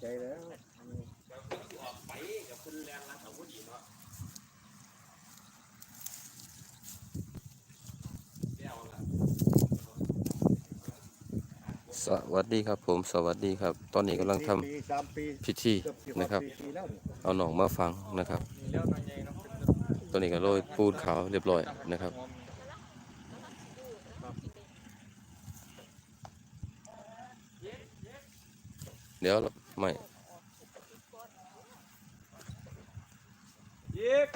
ใจแล้วไปกับคุณแรงรักของผู้หญิงเนาะเดี๋ยวล่ะสวัสดีครับผมสวัสดีครับ ตอนนี้กำลังทำปีสามปีพิธีเกือบสินะครับ ปีปีแล้วนี่เอาหนองมาฟังนะครับ ตอนนี้ก็โรยปูนขาวเรียบร้อยนะครับ เดี๋ยว ไม่ยิก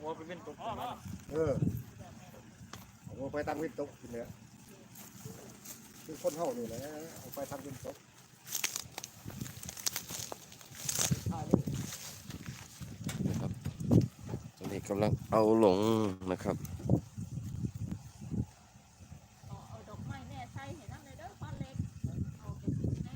หัวไปเป็นตัวพ่อมาเออเอาไปตั้งวินตกทีเนี้ยคือคนเฮานี่แหละเอาไปตั้งวินตก นะครับตอนนี้ กำลังเอาลงนะครับ เอาเอาดอกไม้แน่ใส่ให้น้ำเลยเด้อก้อนเล็กเอาไปกินแน่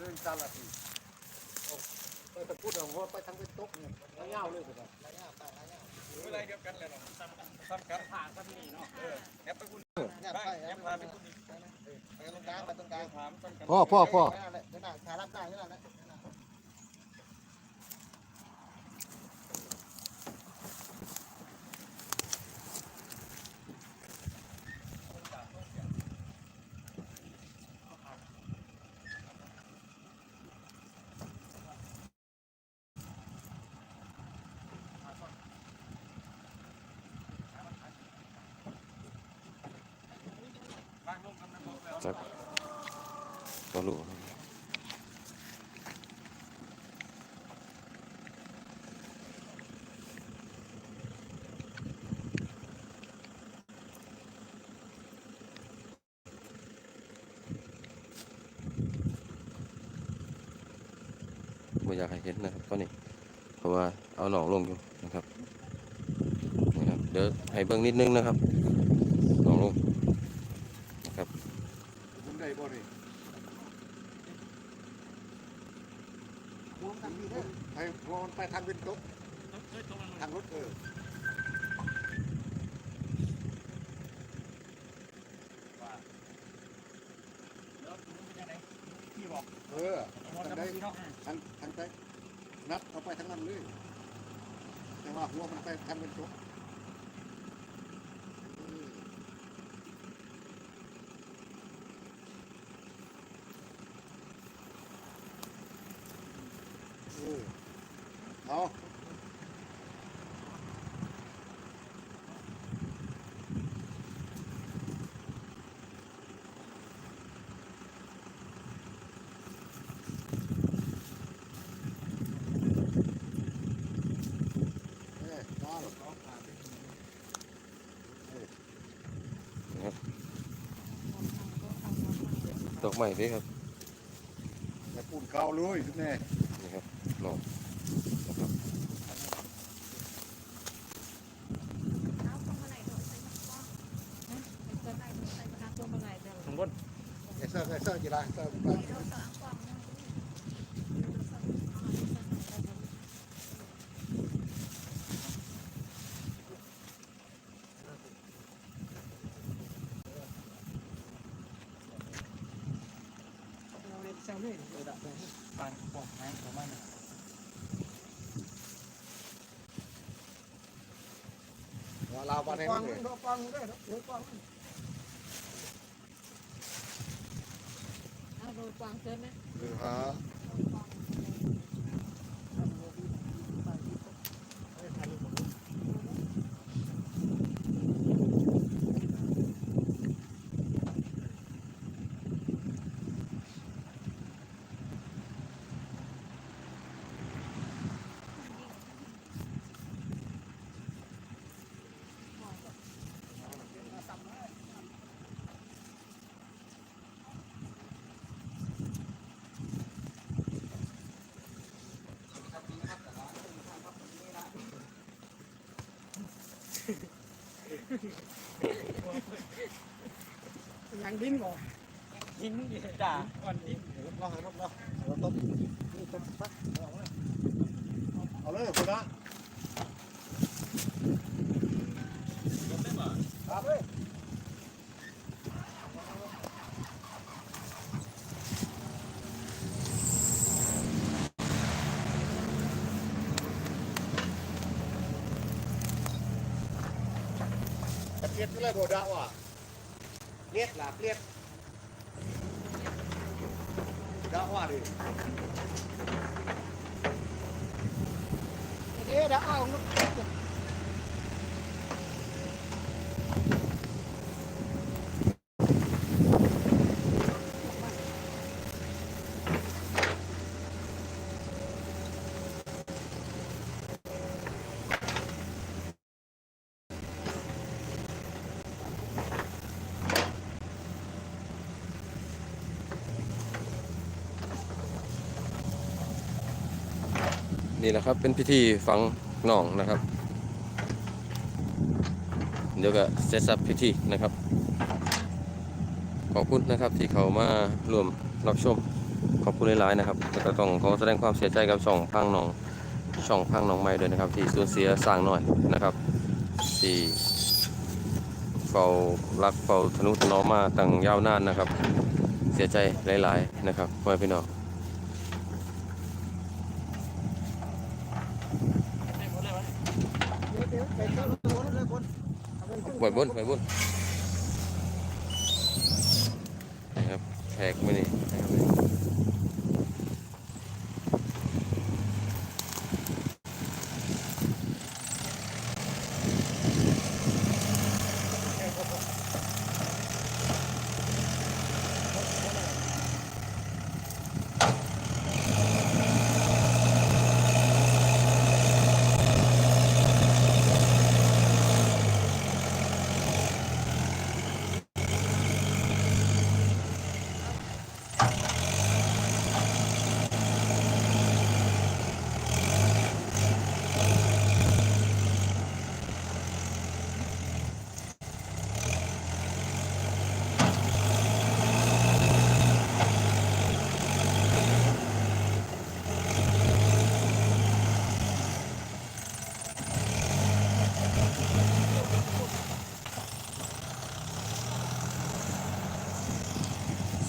เรื่องการละทีโอ้ไปตะพูดเอาว่าไปตั้งวินตกเนี่ยระยะเลยก็ได้ระยะไประยะไม่ได้เดียวกันเลยเนาะซ้ำกันผ่านซ้ำนี่เนาะเออแอปไปคุณเนี่ยบ้างไปแอปพาไปคุณไปตรงกลางไปตรงกลางถามซ้ำกันพ่อพ่อพ่อเดี๋ยวน่ะขารับได้เดี๋ยวน่ะบ้างลงกันนะ บอกแล้วจักก็รู้ไม่อยากให้เห็นนะครับตอนนี้เพราะว่าเอาหนองลงอยู่นะครับนะครับ เดี๋ยวให้เบิ่งนิดนึงนะครับหนองลงนะครับ คุณได้ บ่นี่หัวมันตั้งนี่เด้อไปหัวมันไปทางวินตกทางรถเออเออทางใดทางทางใดนัดเอาไปทางนั้นเลยแต่ว่าหัวมันไปทางวินตก เออเอาเอ้ยมาหรอกดอกไม้เด้ครับอย่าปูนเก่าเลยทุกแน่นี่ค รับหนองนะครับเอาพวงมาลัยดอกใส่ตะกร้อนะใส่ตะไคร้ใส่ตะกร้าพวงมาลัยเด้อข้างบนไอ้เสื้อไอ้เสื้ ลาวสามกล่องนะบ้านพวกแม่ของมันว่าลาวบ้านแห่งเอาดูฟังเจอไหมหรือฮะ ยังดิ้นก่อนดิ้นอยู่จ้าก่อนดิ้นรถเรารถเราเราต้มนี่ต้มซักเอาเลยคนละครับเลย เปลี่ยนเลยโบดาว่ะเลียดล่ะเลียด đã hoa đi เอ๊ะเดี๋ยวเอา นี่แหละครับ เป็นพิธีฝังหนองนะครับ เดี๋ยวก็เสร็จสับพิธีนะครับ ขอบคุณนะครับที่เขามารวมรับชมขอบคุณหลายๆนะครับแล้วก็ต้องขอแสดงความเสียใจกับช่องพังหนอง ช่องพังหนองไม้ด้วยนะครับ ที่สูญเสียสร้างหน่อยนะครับที่เฝ้ารักเฝ้าทนุถนอมมาตั้งยาวนานนะครับ เสียใจหลาย ๆ นะครับพ่อพี่น้อง เดี๋ยวไปเข้าตัวเลยคน ปล่ อยบนปล่อยบนนะครับแขกมานี่นะครับ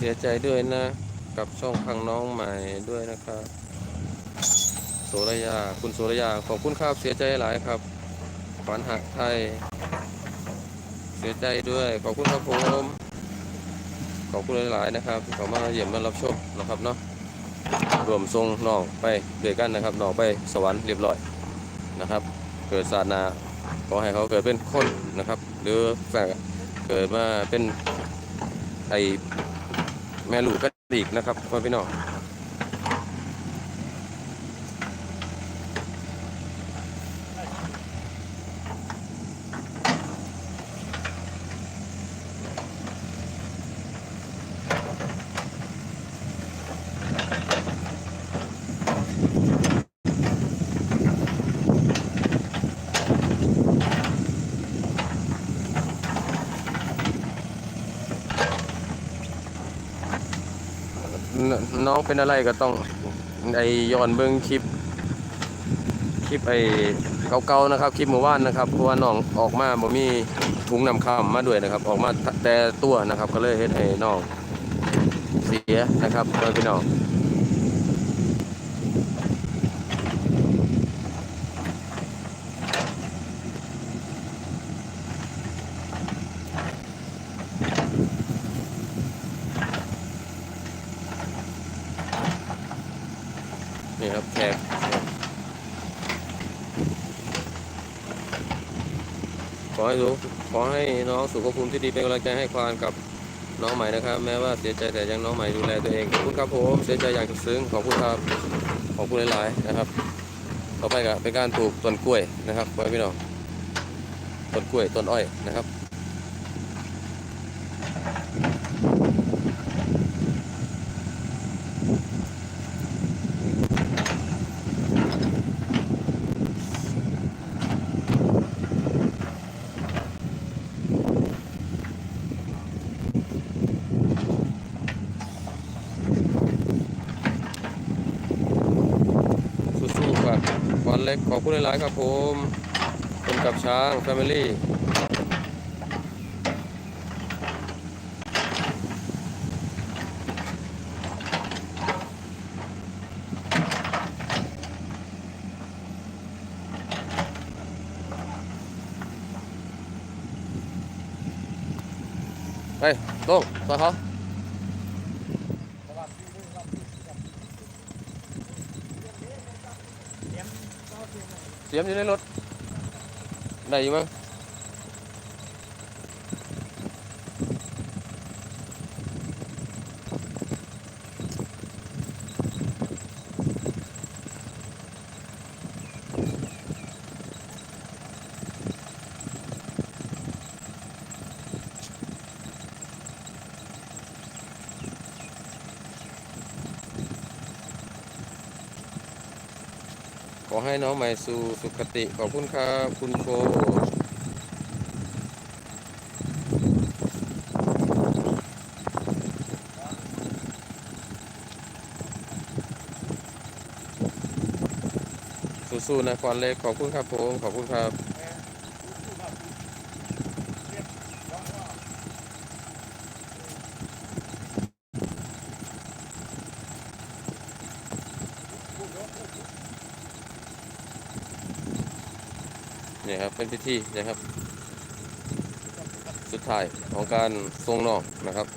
เสียใจด้วยนะ กับช่องพังน้องใหม่ด้วยนะครับโสระยา คุณโสระยา ขอบคุณครับ เสียใจหลายครับฝันหักไทย เสียใจด้วย ขอบคุณครับผมขอบคุณหลาย ๆ นะครับที่เขามาเยี่ยมมารับชมนะครับเนาะรวมทรงน้องไปด้วยกันนะครับน้องไปสวรรค์เรียบร้อยนะครับ เกิดศาสนาขอให้เขาเกิดเป็นคนนะครับ หรือแฝงเกิดมาเป็นไอ แม่ลูกก็อีกนะครับพ่อพี่น้อง น้องเป็นอะไรก็ต้องไอย้อนเบิ้งคลิป คลิปไอเก่าๆนะครับ คลิปหมู่บ้านนะครับเพราะว่าน้องออกมาบ่มีถุงนำคำมาด้วยนะครับ ออกมาแต่ตัวนะครับ ก็เลยเฮ็ดให้น้องเสียนะครับเพื่อนพี่น้อง นี่ครับแขกขอ ให้รู้ขอให้น้องสุขภูมิที่ดีเป็นกำลังใจให้ควานกับน้องใหม่นะครับ แม้ว่าเสียใจแต่ยังน้องใหม่ดูแลตัวเองขอบคุณครับผมเสียใจอย่างซึ้งขอบคุณครับขอบคุณหลายๆนะครับ ต่อไปก็เป็นการปลูกต้นกล้วยนะครับไว้พี่น้องต้นกล้วยต้นอ้อยนะครับ อน เล็กขอบคุณหลาย ๆ ครับผมคนกับช้างแฟมิลี่ไปลงต่อเขา เสียมอยู่ในรถ ได้อยู่มั้ง ให้น้องใหม่สู่สุขติ ขอบคุณครับคุณโฟสู้ๆนะควันเล็กขอบคุณครับผม ขอบคุณครับ เป็นพิธีนะครับ สุดท้ายของการทรงน้องนะครับ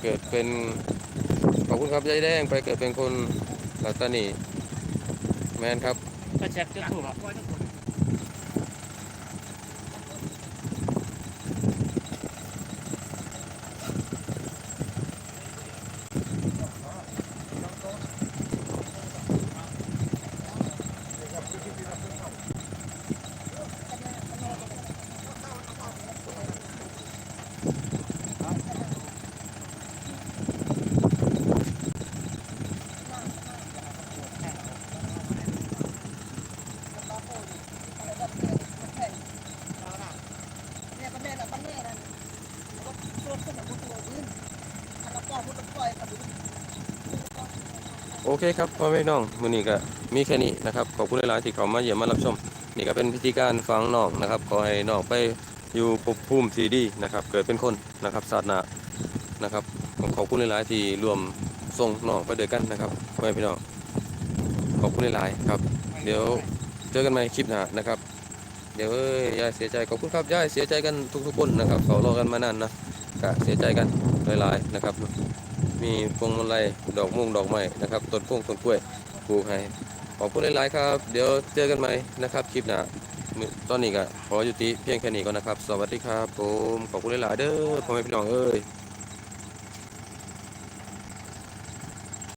เกิดเป็นขอบคุณครับยายแดงไปเกิดเป็นคนปัตตานีแมนครับ ก็แช็คจะถูกอะยก็แม่น่ะบ้านแม่นั่นก็ตัวขึ้นมาบนตัวพื้นอันละปอมุดปล่อยกับ โอเคครับพ่อแม่น้องมือนี้ก็มีแค่นี้นะครับขอบคุณหลายๆที่เข้ามาเยี่ยมมารับชม นี่ก็เป็นพิธีการฝังน้องนะครับขอให้น้องไปอยู่ภพภูมิที่ดีนะครับ เกิดเป็นคนนะครับศาสนานะครับขอบคุณหลายๆที่รวมส่งน้องไปเด้วยกันนะครับพ่อแม่พี่น้องขอบคุณหลายๆครับ เดี๋ยวเจอกันใหม่คลิปหน้านะครับ เดี๋ยวเอ้ยยายเสียใจขอบคุณครับยายเสียใจกันทุกๆคนนะครับเขารอกันมานานนะก็เสียใจกันหลายๆนะครับ มีพวงมาลัยดอกม่วงดอกไม้นะครับต้นพวงต้นกล้วยปลูกให้ขอบคุณหลายๆครับ เดี๋ยวเจอกันใหม่นะครับคลิปหน้าตอนนี้ก็ขอยุติเพียงแค่นี้ก่อนนะครับ สวัสดีครับผมขอบคุณหลายๆเด้อพ่อแม่พี่น้องเอ้ย